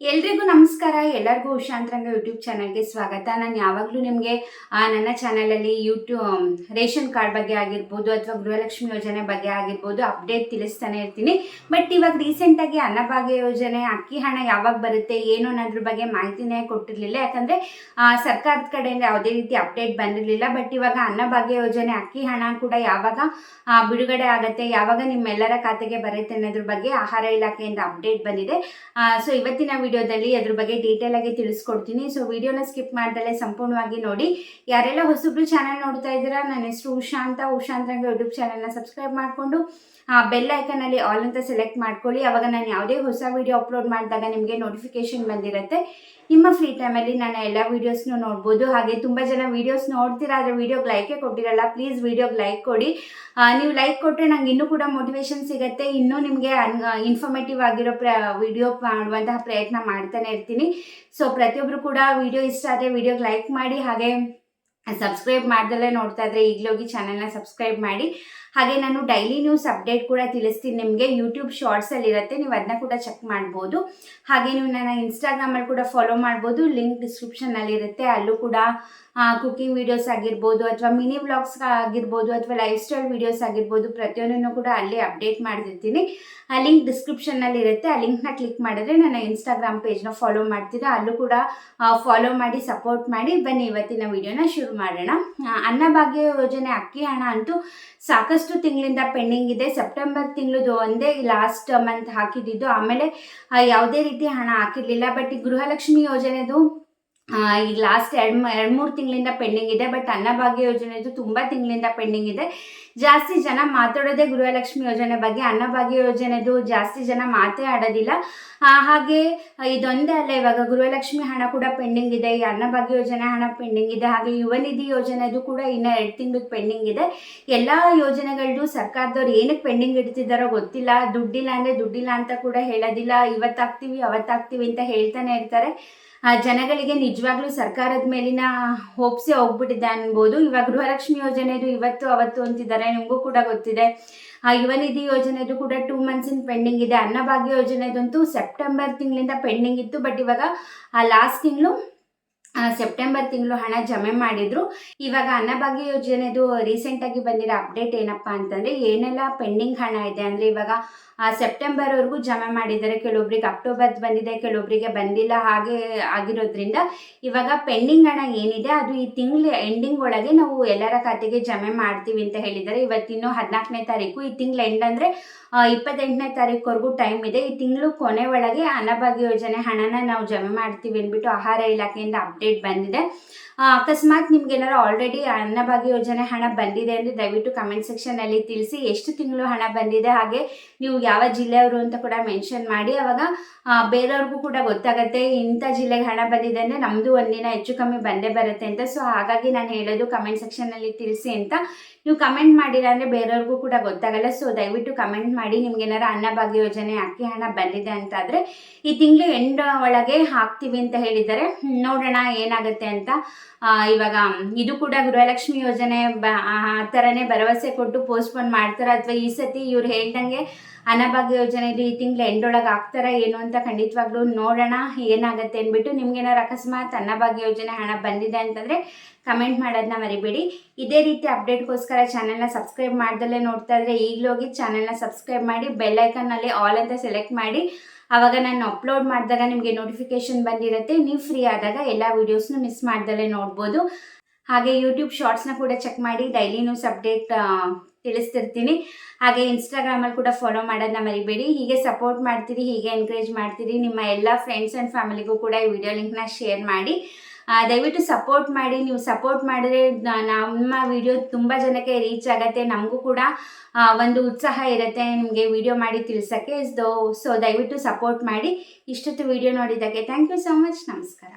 ಎಲ್ರಿಗೂ ನಮಸ್ಕಾರ. ಎಲ್ಲರಿಗೂ ಉಷಾಂತರಂಗ ಯೂಟ್ಯೂಬ್ ಚಾನಲ್ಗೆ ಸ್ವಾಗತ. ನಾನು ಯಾವಾಗಲೂ ನಿಮಗೆ ನನ್ನ ಚಾನಲಲ್ಲಿ ಯೂಟ್ಯೂಬ್ ರೇಷನ್ ಕಾರ್ಡ್ ಬಗ್ಗೆ ಆಗಿರ್ಬೋದು ಅಥವಾ ಗೃಹಲಕ್ಷ್ಮಿ ಯೋಜನೆ ಬಗ್ಗೆ ಆಗಿರ್ಬೋದು ಅಪ್ಡೇಟ್ ತಿಳಿಸ್ತಾನೆ ಇರ್ತೀನಿ. ಬಟ್ ಇವಾಗ ರೀಸೆಂಟಾಗಿ ಅನ್ನಭಾಗ್ಯ ಯೋಜನೆ, ಅಕ್ಕಿ ಹಣ ಯಾವಾಗ ಬರುತ್ತೆ, ಏನು ಅನ್ನೋದ್ರ ಬಗ್ಗೆ ಮಾಹಿತಿನೇ ಕೊಟ್ಟಿರಲಿಲ್ಲ. ಯಾಕಂದರೆ ಸರ್ಕಾರದ ಕಡೆಯಿಂದ ಯಾವುದೇ ರೀತಿ ಅಪ್ಡೇಟ್ ಬಂದಿರಲಿಲ್ಲ. ಬಟ್ ಇವಾಗ ಅನ್ನಭಾಗ್ಯ ಯೋಜನೆ, ಅಕ್ಕಿ ಹಣ ಕೂಡ ಯಾವಾಗ ಬಿಡುಗಡೆ ಆಗುತ್ತೆ, ಯಾವಾಗ ನಿಮ್ಮೆಲ್ಲರ ಖಾತೆಗೆ ಬರುತ್ತೆ ಅನ್ನೋದ್ರ ಬಗ್ಗೆ ಆಹಾರ ಇಲಾಖೆಯಿಂದ ಅಪ್ಡೇಟ್ ಬಂದಿದೆ. ಸೊ ಇವತ್ತಿನ ವಿಡಿಯೋದಲ್ಲಿ ಅದ್ರ ಬಗ್ಗೆ ಡೀಟೇಲ್ ಆಗಿ ತಿಳಿಸ್ಕೊಡ್ತೀನಿ. ಸೊ ವಿಡಿಯೋನ ಸ್ಕಿಪ್ ಮಾಡ್ದಲೇ ಸಂಪೂರ್ಣವಾಗಿ ನೋಡಿ. ಯಾರೆಲ್ಲ ಹೊಸಬ್ರು ಚಾನಲ್ ನೋಡ್ತಾ ಇದ್ದೀರಾ, ನನ್ನ ಹೆಸರು ಉಷಾಂತ ಉಷಾಂತರಂಗ ಯೂಟ್ಯೂಬ್ ಚಾನಲ್ನ ಸಬ್ಸ್ಕ್ರೈಬ್ ಮಾಡಿಕೊಂಡು ಬೆಲ್ ಐಕನಲ್ಲಿ ಆಲ್ ಅಂತ ಸೆಲೆಕ್ಟ್ ಮಾಡ್ಕೊಳ್ಳಿ. ಅವಾಗ ನಾನು ಯಾವುದೇ ಹೊಸ ವಿಡಿಯೋ ಅಪ್ಲೋಡ್ ಮಾಡಿದಾಗ ನಿಮಗೆ ನೋಟಿಫಿಕೇಶನ್ ಬಂದಿರುತ್ತೆ. ನಿಮ್ಮ ಫ್ರೀ ಟೈಮಲ್ಲಿ ನಾನು ಎಲ್ಲ ವೀಡಿಯೋಸ್ನು ನೋಡ್ಬೋದು. ಹಾಗೆ ತುಂಬ ಜನ ವೀಡಿಯೋಸ್ ನೋಡ್ತೀರಾ, ಆದರೆ ವೀಡಿಯೋಗೆ ಲೈಕೇ ಕೊಟ್ಟಿರಲ್ಲ ಪ್ಲೀಸ್ ವೀಡಿಯೋಗೆ ಲೈಕ್ ಕೊಡಿ. ನೀವು ಲೈಕ್ ಕೊಟ್ಟರೆ ನಂಗೆ ಇನ್ನೂ ಕೂಡ ಮೋಟಿವೇಶನ್ ಸಿಗುತ್ತೆ. ಇನ್ನೂ ನಿಮಗೆ ಇನ್ಫಾರ್ಮೇಟಿವ್ ಆಗಿರೋ ಪ್ರ ವಿಡಿಯೋ ಮಾಡುವಂತಹ ಪ್ರಯತ್ನ ಮಾಡ್ತಾನೆ ಇರ್ತೀನಿ. ಸೊ ಪ್ರತಿಯೊಬ್ಬರು ಕೂಡ ವಿಡಿಯೋ ಇಷ್ಟ ಆದರೆ ವಿಡಿಯೋಗೆ ಲೈಕ್ ಮಾಡಿ. ಹಾಗೆ ಸಬ್ಸ್ಕ್ರೈಬ್ ಮಾಡ್ದಲ್ಲೇ ನೋಡ್ತಾ ಇದ್ರೆ ಈಗಲೋಗಿ ಚಾನಲ್ನ ಸಬ್ಸ್ಕ್ರೈಬ್ ಮಾಡಿ. ಹಾಗೆ ನಾನು ಡೈಲಿ ನ್ಯೂಸ್ ಅಪ್ಡೇಟ್ ಕೂಡ ತಿಳಿಸ್ತೀನಿ. ನಿಮಗೆ ಯೂಟ್ಯೂಬ್ ಶಾರ್ಟ್ಸಲ್ಲಿ ಇರುತ್ತೆ, ನೀವು ಅದನ್ನ ಕೂಡ ಚೆಕ್ ಮಾಡ್ಬೋದು. ಹಾಗೆ ನೀವು ನನ್ನ ಇನ್ಸ್ಟಾಗ್ರಾಮಲ್ಲಿ ಕೂಡ ಫಾಲೋ ಮಾಡ್ಬೋದು. ಲಿಂಕ್ ಡಿಸ್ಕ್ರಿಪ್ಷನಲ್ಲಿ ಇರುತ್ತೆ. ಅಲ್ಲೂ ಕೂಡ ಕುಕಿಂಗ್ ವೀಡಿಯೋಸ್ ಆಗಿರ್ಬೋದು ಅಥವಾ ಮಿನಿ ವ್ಲಾಗ್ಸ್ ಆಗಿರ್ಬೋದು ಅಥವಾ ಲೈಫ್ ಸ್ಟೈಲ್ ವೀಡಿಯೋಸ್ ಆಗಿರ್ಬೋದು, ಪ್ರತಿಯೊಂದನ್ನು ಕೂಡ ಅಲ್ಲೇ ಅಪ್ಡೇಟ್ ಮಾಡಿರ್ತೀನಿ ಆ ಲಿಂಕ್ ಡಿಸ್ಕ್ರಿಪ್ಷನ್ನಲ್ಲಿ ಇರುತ್ತೆ. ಆ ಲಿಂಕ್ನ ಕ್ಲಿಕ್ ಮಾಡಿದ್ರೆ ನನ್ನ ಇನ್ಸ್ಟಾಗ್ರಾಮ್ ಪೇಜ್ನ ಫಾಲೋ ಮಾಡ್ತೀರಾ. ಅಲ್ಲೂ ಕೂಡ ಫಾಲೋ ಮಾಡಿ ಸಪೋರ್ಟ್ ಮಾಡಿ ಬನ್ನಿ ಇವತ್ತಿನ ವೀಡಿಯೋನ ಶುರು ಮಾಡೋಣ. ಅನ್ನಭಾಗ್ಯ ಯೋಜನೆ ಅಕ್ಕಿ ಹಣ ಅಂತೂ ಸಾಕಷ್ಟು ತಿಂಗಳಿಂದ ಪೆಂಡಿಂಗ್ ಇದೆ. ಸೆಪ್ಟೆಂಬರ್ ತಿಂಗಳದು ಒಂದೇ ಲಾಸ್ಟ್ ಮಂತ್ ಹಾಕಿದ್ದು ಆಮೇಲೆ ಯಾವುದೇ ರೀತಿ ಹಣ ಹಾಕಿರಲಿಲ್ಲ. ಬಟ್ ಈ ಗೃಹಲಕ್ಷ್ಮಿ ಯೋಜನೆದು ಈಗ ಲಾಸ್ಟ್ ಎರಡು ಎರಡು ಮೂರು ತಿಂಗಳಿಂದ ಪೆಂಡಿಂಗ್ ಇದೆ ಬಟ್ ಅನ್ನಭಾಗ್ಯ ಯೋಜನೆದು ತುಂಬ ತಿಂಗಳಿಂದ ಪೆಂಡಿಂಗ್ ಇದೆ. ಜಾಸ್ತಿ ಜನ ಮಾತಾಡೋದೇ ಗೃಹಲಕ್ಷ್ಮಿ ಯೋಜನೆ ಬಗ್ಗೆ ಅನ್ನಭಾಗ್ಯ ಯೋಜನೆದು ಜಾಸ್ತಿ ಜನ ಮಾತೇ ಆಡೋದಿಲ್ಲ. ಹಾಗೆ ಇದೊಂದೇ ಅಲ್ಲ, ಇವಾಗ ಗೃಹಲಕ್ಷ್ಮಿ ಹಣ ಕೂಡ ಪೆಂಡಿಂಗ್ ಇದೆ, ಈ ಅನ್ನಭಾಗ್ಯ ಯೋಜನೆ ಹಣ ಪೆಂಡಿಂಗ್ ಇದೆ, ಹಾಗೆ ಯುವ ನಿಧಿ ಯೋಜನೆದು ಕೂಡ ಇನ್ನ ಎರಡು ತಿಂಗಳು ಪೆಂಡಿಂಗ್ ಇದೆ. ಎಲ್ಲ ಯೋಜನೆಗಳದ್ದು ಸರ್ಕಾರದವ್ರು ಏನಕ್ಕೆ ಪೆಂಡಿಂಗ್ ಇಡ್ತಿದ್ದಾರೋ ಗೊತ್ತಿಲ್ಲ. ದುಡ್ಡಿಲ್ಲ ಅಂದರೆ ದುಡ್ಡಿಲ್ಲ ಅಂತ ಕೂಡ ಹೇಳೋದಿಲ್ಲ. ಇವತ್ತಾಗ್ತೀವಿ, ಅವತ್ತಾಗ್ತೀವಿ ಅಂತ ಹೇಳ್ತಾನೆ ಇರ್ತಾರೆ. ಜನಗಳಿಗೆ ನಿಜವಾಗ್ಲೂ ಸರ್ಕಾರದ ಮೇಲಿನ ಹೋಪ್ಸೆ ಹೋಗ್ಬಿಟ್ಟಿದೆ ಅನ್ಬೋದು. ಇವಾಗ ಗೃಹಲಕ್ಷ್ಮಿ ಯೋಜನೆದು ಇವತ್ತು ಅವತ್ತು ಅಂತಿದ್ದಾರೆ. ನಿಮಗೂ ಕೂಡ ಗೊತ್ತಿದೆ. ಆ ಯುವ ನಿಧಿ ಯೋಜನೆದು ಕೂಡ ಟೂ ಮಂತ್ಸಿನ ಪೆಂಡಿಂಗ್ ಇದೆ. ಅನ್ನಭಾಗ್ಯ ಯೋಜನೆದಂತೂ ಸೆಪ್ಟೆಂಬರ್ ತಿಂಗಳಿಂದ ಪೆಂಡಿಂಗ್ ಇತ್ತು. ಬಟ್ ಇವಾಗ ಆ ಲಾಸ್ಟ್ ತಿಂಗಳು ಸೆಪ್ಟೆಂಬರ್ ತಿಂಗಳು ಹಣ ಜಮೆ ಮಾಡಿದ್ರು. ಇವಾಗ ಅನ್ನಭಾಗ್ಯ ಯೋಜನೆದು ರೀಸೆಂಟಾಗಿ ಬಂದಿರೋ ಅಪ್ಡೇಟ್ ಏನಪ್ಪ ಅಂತಂದರೆ ಏನೆಲ್ಲ ಪೆಂಡಿಂಗ್ ಹಣ ಇದೆ. ಅಂದರೆ ಇವಾಗ ಆ, ಸೆಪ್ಟೆಂಬರ್ವರೆಗೂ ಜಮೆ ಮಾಡಿದ್ದಾರೆ. ಕೆಲವೊಬ್ರಿಗೆ ಅಕ್ಟೋಬರ್ ಬಂದಿದೆ ಕೆಲವೊಬ್ರಿಗೆ ಬಂದಿಲ್ಲ ಹಾಗೆ ಆಗಿರೋದ್ರಿಂದ ಇವಾಗ ಪೆಂಡಿಂಗ್ ಹಣ ಏನಿದೆ ಅದು ಈ ತಿಂಗಳ ಎಂಡಿಂಗ್ ಒಳಗೆ ನಾವು ಎಲ್ಲರ ಖಾತೆಗೆ ಜಮೆ ಮಾಡ್ತೀವಿ ಅಂತ ಹೇಳಿದ್ದಾರೆ. ಇವತ್ತಿನ್ನು ಹದಿನಾಲ್ಕನೇ ತಾರೀಕು. ಈ ತಿಂಗಳ ಎಂಡ್ ಅಂದರೆ ಇಪ್ಪತ್ತೆಂಟನೇ ತಾರೀಕುವರೆಗೂ ಟೈಮ್ ಇದೆ. ಈ ತಿಂಗಳು ಕೊನೆ ಒಳಗೆ ಅನ್ನಭಾಗ್ಯ ಯೋಜನೆ ಹಣನ ನಾವು ಜಮೆ ಮಾಡ್ತೀವಿ ಅಂದ್ಬಿಟ್ಟು ಆಹಾರ ಇಲಾಖೆಯಿಂದ ಅಪ್ಡೇಟ್ ಬಂದಿದೆ. ಆ, ಅಕಸ್ಮಾತ್ ನಿಮ್ಗೆ ಆಲ್ರೆಡಿ ಅನ್ನಭಾಗ್ಯ ಯೋಜನೆ ಹಣ ಬಂದಿದೆ ಅಂದರೆ ದಯವಿಟ್ಟು ಕಮೆಂಟ್ ಸೆಕ್ಷನಲ್ಲಿ ತಿಳಿಸಿ ಎಷ್ಟು ತಿಂಗಳು ಹಣ ಬಂದಿದೆ ಹಾಗೆ ನೀವು ಯಾವ ಜಿಲ್ಲೆಯವರು ಅಂತ ಕೂಡ ಮೆನ್ಷನ್ ಮಾಡಿ. ಅವಾಗ ಬೇರೆಯವ್ರಿಗೂ ಕೂಡ ಗೊತ್ತಾಗುತ್ತೆ ಇಂಥ ಜಿಲ್ಲೆಗೆ ಹಣ ಬಂದಿದೆ ಅಂದರೆ ನಮ್ಮದು ಒಂದಿನ ಹೆಚ್ಚು ಕಮ್ಮಿ ಬಂದೇ ಬರುತ್ತೆ ಅಂತ. ಸೊ ಹಾಗಾಗಿ ನಾನು ಹೇಳೋದು ಕಮೆಂಟ್ ಸೆಕ್ಷನಲ್ಲಿ ತಿಳಿಸಿ ಅಂತ. ನೀವು ಕಮೆಂಟ್ ಮಾಡಿಲ್ಲ ಅಂದರೆ ಬೇರೆಯವ್ರಿಗೂ ಕೂಡ ಗೊತ್ತಾಗಲ್ಲ. ಸೊ ದಯವಿಟ್ಟು ಕಮೆಂಟ್ ಮಾಡಿ ನಿಮ್ಗೆ ಏನಾರು ಅನ್ನಭಾಗ್ಯ ಯೋಜನೆ ಅಕ್ಕಿ ಹಣ ಬಂದಿದೆ ಅಂತಾದರೆ ಈ ತಿಂಗಳು ಎಂಡ್ ಒಳಗೆ ಹಾಕ್ತೀವಿ ಅಂತ ಹೇಳಿದ್ದಾರೆ. ನೋಡೋಣ ಏನಾಗುತ್ತೆ ಅಂತ ಇವಾಗ, ಇದು ಕೂಡ ಗೃಹಲಕ್ಷ್ಮಿ ಯೋಜನೆ ಬ, ಆ ಥರನೇ ಭರವಸೆ ಕೊಟ್ಟು ಪೋಸ್ಟ್ಪೋನ್ ಮಾಡ್ತಾರ? ಅಥವಾ ಈ ಸತಿ ಇವ್ರು ಹೇಳ್ದಂಗೆ ಅನ್ನಭಾಗ್ಯ ಯೋಜನೆಯಲ್ಲಿ ಈ ತಿಂಗಳು ಎಂಡೊಳಗೆ ಆಗ್ತಾರ ಏನು ಅಂತ ಖಂಡಿತವಾಗ್ಲೂ ನೋಡೋಣ. ಏನಾಗುತ್ತೆ ಅಂದ್ಬಿಟ್ಟು ನಿಮ್ಗೇನಾರು ಅಕಸ್ಮಾತ್ ಅನ್ನಭಾಗ್ಯ ಯೋಜನೆ ಹಣ ಬಂದಿದೆ ಅಂತಂದರೆ ಕಮೆಂಟ್ ಮಾಡೋದನ್ನ ಮರಿಬೇಡಿ. ಇದೇ ರೀತಿ ಅಪ್ಡೇಟ್ಗೋಸ್ಕರ ಚಾನಲ್ನ ಸಬ್ಸ್ಕ್ರೈಬ್ ಮಾಡ್ದಲ್ಲೇ ನೋಡ್ತಾ ಇದ್ರೆ ಈಗಲೋಗಿ ಚಾನಲ್ನ ಸಬ್ಸ್ಕ್ರೈಬ್ ಮಾಡಿ ಬೆಲ್ಲೈಕನ್ನಲ್ಲಿ ಆಲ್ ಅಂತ ಸೆಲೆಕ್ಟ್ ಮಾಡಿ. ಆವಾಗ ನಾನು ಅಪ್ಲೋಡ್ ಮಾಡಿದಾಗ ನಿಮಗೆ ನೋಟಿಫಿಕೇಶನ್ ಬಂದಿರುತ್ತೆ. ನೀವು ಫ್ರೀ ಆದಾಗ ಎಲ್ಲ ವೀಡಿಯೋಸ್ನು ಮಿಸ್ ಮಾಡ್ದಲೇ ನೋಡ್ಬೋದು. ಹಾಗೆ ಯೂಟ್ಯೂಬ್ ಶಾರ್ಟ್ಸ್ನ ಕೂಡ ಚೆಕ್ ಮಾಡಿ ಡೈಲಿ ನ್ಯೂಸ್ ಅಪ್ಡೇಟ್ ತಿಳಿಸ್ತಿರ್ತೀನಿ. ಹಾಗೆ ಇನ್ಸ್ಟಾಗ್ರಾಮಲ್ಲಿ ಕೂಡ ಫಾಲೋ ಮಾಡೋದನ್ನ ಮರಿಬೇಡಿ. ಹೀಗೆ ಸಪೋರ್ಟ್ ಮಾಡ್ತೀರಿ, ಹೀಗೆ ಎನ್ಕರೇಜ್ ಮಾಡ್ತೀರಿ, ನಿಮ್ಮ ಎಲ್ಲ ಫ್ರೆಂಡ್ಸ್ ಆ್ಯಂಡ್ ಫ್ಯಾಮಿಲಿಗೂ ಕೂಡ ಈ ವಿಡಿಯೋ ಲಿಂಕ್ನ ಶೇರ್ ಮಾಡಿ. ದಯವಿಟ್ಟು ಸಪೋರ್ಟ್ ಮಾಡಿ, ನೀವು ಸಪೋರ್ಟ್ ಮಾಡಿದ್ರೆ ನಮ್ಮ ವಿಡಿಯೋ ತುಂಬ ಜನಕ್ಕೆ ರೀಚ್ ಆಗುತ್ತೆ. ನಮಗೂ ಕೂಡ ಒಂದು ಉತ್ಸಾಹ ಇರುತ್ತೆ ನಿಮಗೆ ವಿಡಿಯೋ ಮಾಡಿ ತಿಳಿಸೋಕ್ಕೆ. ಸೊ ದಯವಿಟ್ಟು ಸಪೋರ್ಟ್ ಮಾಡಿ. ಇಷ್ಟೊತ್ತು ವಿಡಿಯೋ ನೋಡಿದ್ದಕ್ಕೆ ಥ್ಯಾಂಕ್ ಯು ಸೊ ಮಚ್ ನಮಸ್ಕಾರ.